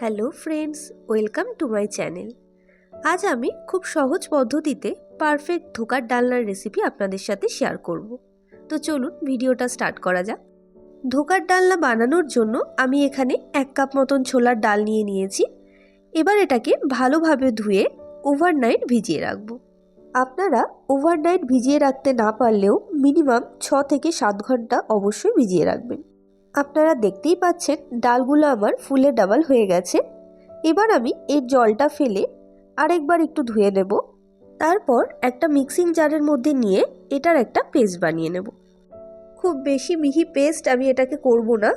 Hello friends, welcome to my channel. আজ আমি খুব সহজ পদ্ধতিতে পারফেক্ট ধোকার ডালনার রেসিপি আপনাদের সাথে শেয়ার করব। তো চলুন ভিডিওটা স্টার্ট করা যাক। ধোকার ডালনা বানানোর জন্য আমি এখানে এক কাপ মতন ছোলার ডাল নিয়ে নিয়েছি। এবার এটাকে ভালোভাবে ধুয়ে ওভারনাইট ভিজিয়ে রাখব। আপনারা ওভারনাইট ভিজিয়ে রাখতে না পারলেও মিনিমাম ছ থেকে সাত ঘণ্টা অবশ্যই ভিজিয়ে রাখবেন। আপনারা দেখতেই পাচ্ছেন ডালগুলো আমার ফুলে ডাবল হয়ে গেছে। এবার আমি এই জলটা ফেলে আরেকবার একটু ধুয়ে নেব। তারপর একটা মিক্সিং জারের মধ্যে নিয়ে এটার একটা পেস্ট বানিয়ে নেব। খুব বেশি মিহি পেস্ট আমি এটাকে করব না।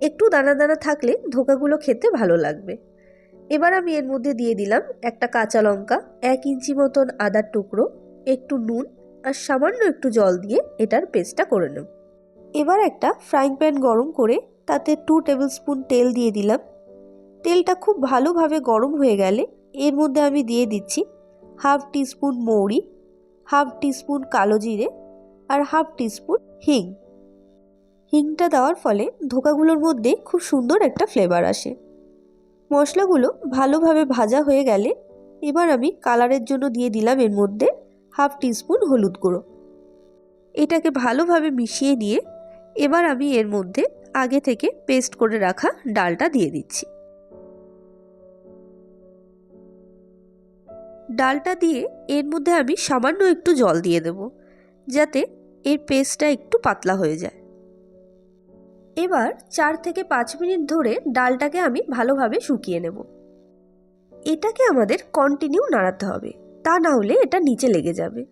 একটু দানা দানা থাকলে ধোকাগুলো খেতে ভালো লাগবে। এবার আমি এর মধ্যে দিয়ে দিলাম একটা কাঁচা লঙ্কা, এক ইঞ্চি মতন আদার টুকরো, একটু নুন আর সামান্য একটু জল দিয়ে এটার পেস্টটা করে নেব। এবার একটা ফ্রাইং প্যান গরম করে তাতে টু টেবিল স্পুন তেল দিয়ে দিলাম। তেলটা খুব ভালোভাবে গরম হয়ে গেলে এর মধ্যে আমি দিয়ে দিচ্ছি হাফ টিস্পুন মৌরি হাফ টিস্পুন কালো জিরে আর হাফ টিস্পুন হিং। হিংটা দেওয়ার ফলে ধোকাগুলোর মধ্যে খুব সুন্দর একটা ফ্লেভার আসে। মশলাগুলো ভালোভাবে ভাজা হয়ে গেলে এবার আমি কালারের জন্য দিয়ে দিলাম এর মধ্যে হাফ টিস্পুন হলুদ গুঁড়ো। এটাকে ভালোভাবে মিশিয়ে নিয়ে এবার আমি এর মধ্যে আগে থেকে পেস্ট করে রাখা ডালটা দিয়ে দিচ্ছি। ডালটা দিয়ে এর মধ্যে আমি সামান্য একটু জল দিয়ে দেব, যাতে এর পেস্টটা একটু পাতলা হয়ে যায়। এবার চার থেকে পাঁচ মিনিট ধরে ডালটাকে আমি ভালোভাবে শুকিয়ে নেব। এটাকে আমাদের কন্টিনিউ নাড়াতে হবে, তা না হলে এটা নিচে লেগে যাবে।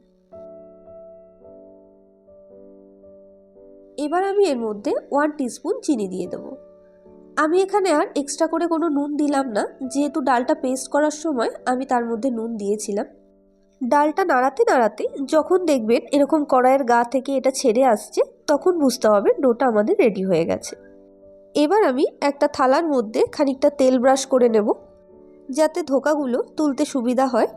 এবার আমি এর মধ্যে ওয়ান টিস্পুন চিনি দিয়ে দেবো। আমি এখানে আর এক্সট্রা করে কোনো নুন দিলাম না। যেহেতু ডালটা পেস্ট করার সময় আমি তার মধ্যে নুন দিয়েছিলাম। ডালটা নাড়াতে নাড়াতে যখন দেখবেন এরকম কড়াইয়ের গা থেকে এটা ছেড়ে আসছে, তখন বুঝতে হবে ডোটা আমাদের রেডি হয়ে গেছে। এবার আমি একটা থালার মধ্যে খানিকটা তেল ব্রাশ করে নেব, যাতে ধোকাগুলো তুলতে সুবিধা হয়।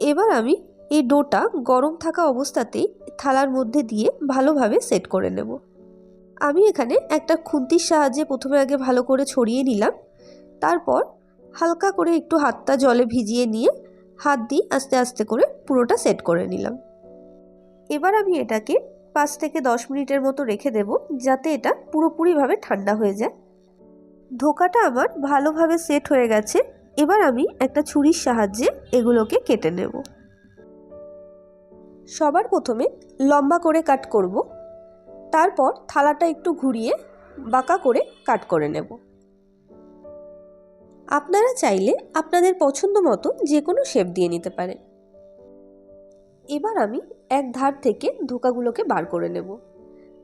এবার আমি এই ডোটা গরম থাকা অবস্থাতেই থালার মধ্যে দিয়ে ভালোভাবে সেট করে নেব। আমি এখানে একটা খুন্তির সাহায্যে প্রথমে আগে ভালো করে ছড়িয়ে নিলাম। তারপর হালকা করে একটু হাতটা জলে ভিজিয়ে নিয়ে হাত দিয়ে আস্তে আস্তে করে পুরোটা সেট করে নিলাম। এবার আমি এটাকে পাঁচ থেকে দশ মিনিটের মতো রেখে দেব যাতে এটা পুরোপুরিভাবে ঠান্ডা হয়ে যায়। ধোকাটা আমার ভালোভাবে সেট হয়ে গেছে। এবার আমি একটা ছুরির সাহায্যে এগুলোকে কেটে নেব। সবার প্রথমে লম্বা করে কাট করব। তারপর থালাটা একটু ঘুরিয়ে বাঁকা করে কাট করে নেব। আপনারা চাইলে আপনাদের পছন্দ মতো যে কোনো শেপ দিয়ে নিতে পারেন। এবার আমি এক ধার থেকে ধোকাগুলোকে বার করে নেব।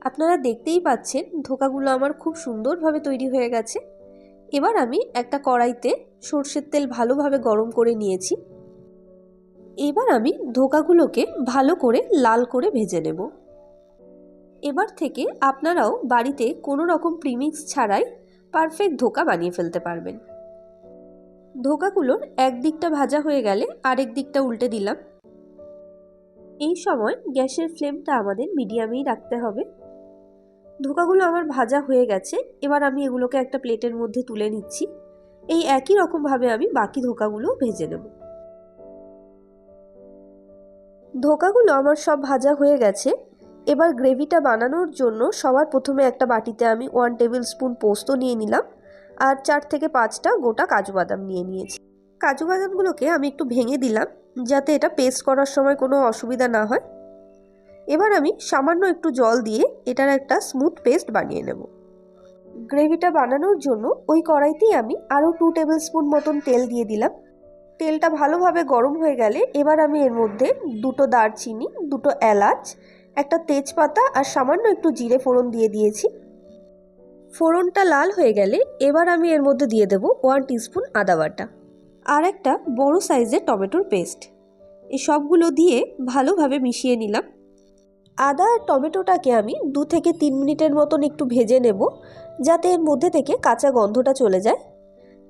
আপনারা দেখতেই পাচ্ছেন ধোকাগুলো আমার খুব সুন্দরভাবে তৈরি হয়ে গেছে। এবার আমি একটা কড়াইতে সর্ষের তেল ভালোভাবে গরম করে নিয়েছি। এবার আমি ধোকাগুলোকে ভালো করে লাল করে ভেজে নেব। এবার থেকে আপনারাও বাড়িতে কোনো রকম প্রিমিক্স ছাড়াই পারফেক্ট ধোকা বানিয়ে ফেলতে পারবেন। ধোকাগুলোর এক দিকটা ভাজা হয়ে গেলে আরেক দিকটা উল্টে দিলাম। এই সময় গ্যাসের ফ্লেমটা আমাদের মিডিয়ামেই রাখতে হবে। ধোকাগুলো আমার ভাজা হয়ে গেছে, এবার আমি এগুলোকে একটা প্লেটের মধ্যে তুলে নিচ্ছি। এই একই রকমভাবে আমি বাকি ধোকাগুলো ভেজে নেব। ধোকাগুলো আমার সব ভাজা হয়ে গেছে। এবার গ্রেভিটা বানানোর জন্য সবার প্রথমে একটা বাটিতে আমি ওয়ান টেবিল স্পুন পোস্ত নিয়ে নিলাম আর চার থেকে পাঁচটা গোটা কাজু বাদাম নিয়ে নিয়েছি। কাজু বাদামগুলোকে আমি একটু ভেঙে দিলাম যাতে এটা পেস্ট করার সময় কোনো অসুবিধা না হয়। এবার আমি সামান্য একটু জল দিয়ে এটার একটা স্মুথ পেস্ট বানিয়ে নেব। গ্রেভিটা বানানোর জন্য ওই কড়াইতেই আমি আরও টু টেবিল স্পুন মতন তেল দিয়ে দিলাম। তেলটা ভালোভাবে গরম হয়ে গেলে এবার আমি এর মধ্যে দুটো দারচিনি, দুটো এলাচ, একটা তেজপাতা আর সামান্য একটু জিরে ফোড়ন দিয়ে দিয়েছি। ফোড়নটা লাল হয়ে গেলে এবার আমি এর মধ্যে দিয়ে দেব ওয়ান টিস্পুন আদা বাটা আর একটা বড় সাইজের টমেটোর পেস্ট। এই সবগুলো দিয়ে ভালোভাবে মিশিয়ে নিলাম। আদা আর টমেটোটাকে আমি দু থেকে তিন মিনিটের মতন একটু ভেজে নেব, যাতে এর মধ্যে থেকে কাঁচা গন্ধটা চলে যায়।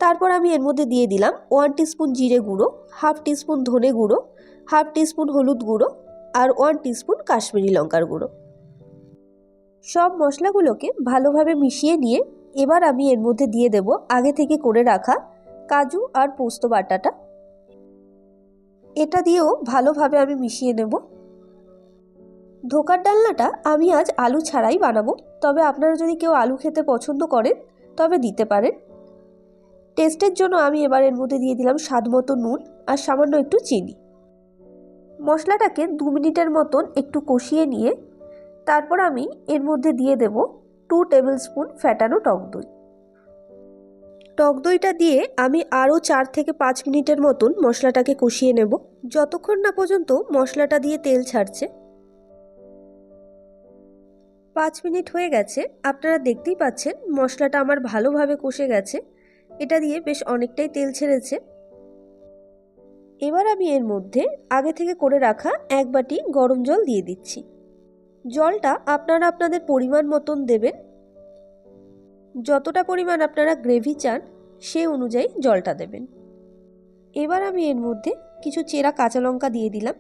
তারপর আমি এর মধ্যে দিয়ে দিলাম ওয়ান টিস্পুন জিরে গুঁড়ো হাফ টিস্পুন ধনে গুঁড়ো হাফ টিস্পুন হলুদ গুঁড়ো আর ওয়ান টিস্পুন কাশ্মীরি লঙ্কার গুঁড়ো। সব মশলাগুলোকে ভালোভাবে মিশিয়ে নিয়ে এবার আমি এর মধ্যে দিয়ে দেব আগে থেকে করে রাখা কাজু আর পোস্ত বাটাটা। এটা দিয়েও ভালোভাবে আমি মিশিয়ে নেব। ধোকার ডালনাটা আমি আজ আলু ছাড়াই বানাবো, তবে আপনারা যদি কেউ আলু খেতে পছন্দ করেন তবে দিতে পারেন। টেস্টের জন্য আমি এবার এর মধ্যে দিয়ে দিলাম স্বাদ মতো নুন আর সামান্য একটু চিনি। মশলাটাকে দু মিনিটের মতন একটু কষিয়ে নিয়ে তারপর আমি এর মধ্যে দিয়ে দেব টু টেবিল স্পুন ফ্যাটানো টক দই। টক দইটা দিয়ে আমি আরও চার থেকে পাঁচ মিনিটের মতন মশলাটাকে কষিয়ে নেব। যতক্ষণ না পর্যন্ত মশলাটা দিয়ে তেল ছাড়ছে। পাঁচ মিনিট হয়ে গেছে। আপনারা দেখতেই পাচ্ছেন মশলাটা আমার ভালোভাবে কষে গেছে। এটা দিয়ে বেশ অনেকটাই তেল ছেড়েছে। এবার আমি এর মধ্যে আগে থেকে করে রাখা এক বাটি গরম জল দিয়ে দিচ্ছি। জলটা আপনারা আপনাদের পরিমাণ মতন দেবেন। যতটা পরিমাণ আপনারা গ্রেভি চান, সে অনুযায়ী জলটা দেবেন। এবার আমি এর মধ্যে কিছু চেরা কাঁচা লঙ্কা দিয়ে দিলাম।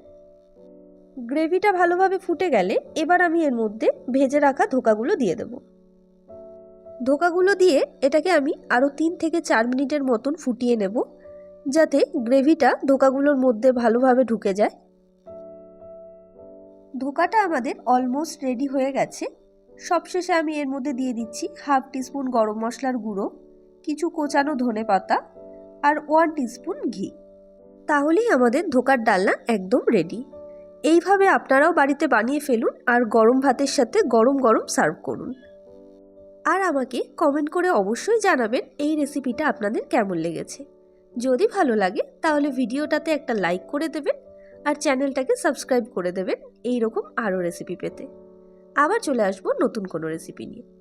গ্রেভিটা ভালোভাবে ফুটে গেলে এবার আমি এর মধ্যে ভেজে রাখা ধোকাগুলো দিয়ে দেব। ধোকাগুলো দিয়ে এটাকে আমি আরও তিন থেকে চার মিনিটের মতন ফুটিয়ে নেব, যাতে গ্রেভিটা ধোকাগুলোর মধ্যে ভালোভাবে ঢুকে যায়। ধোকাটা আমাদের অলমোস্ট রেডি হয়ে গেছে। সবশেষে আমি এর মধ্যে দিয়ে দিচ্ছি হাফ টিস্পুন গরম মশলার গুঁড়ো, কিছু কোচানো ধনে পাতা আর ওয়ান টিস্পুন ঘি। তাহলেই আমাদের ধোকার ডালনা একদম রেডি এইভাবে আপনারাও বাড়িতে বানিয়ে ফেলুন আর গরম ভাতের সাথে গরম গরম সার্ভ করুন। আর আমাকে কমেন্ট করে অবশ্যই জানাবেন এই রেসিপিটা আপনাদের কেমন লেগেছে। যদি ভালো লাগে, তাহলে ভিডিওটাতে একটা লাইক করে দেবেন আর চ্যানেলটাকে সাবস্ক্রাইব করে দেবেন। এই রকম আরও রেসিপি পেতে। আবার চলে আসব নতুন কোনো রেসিপি নিয়ে।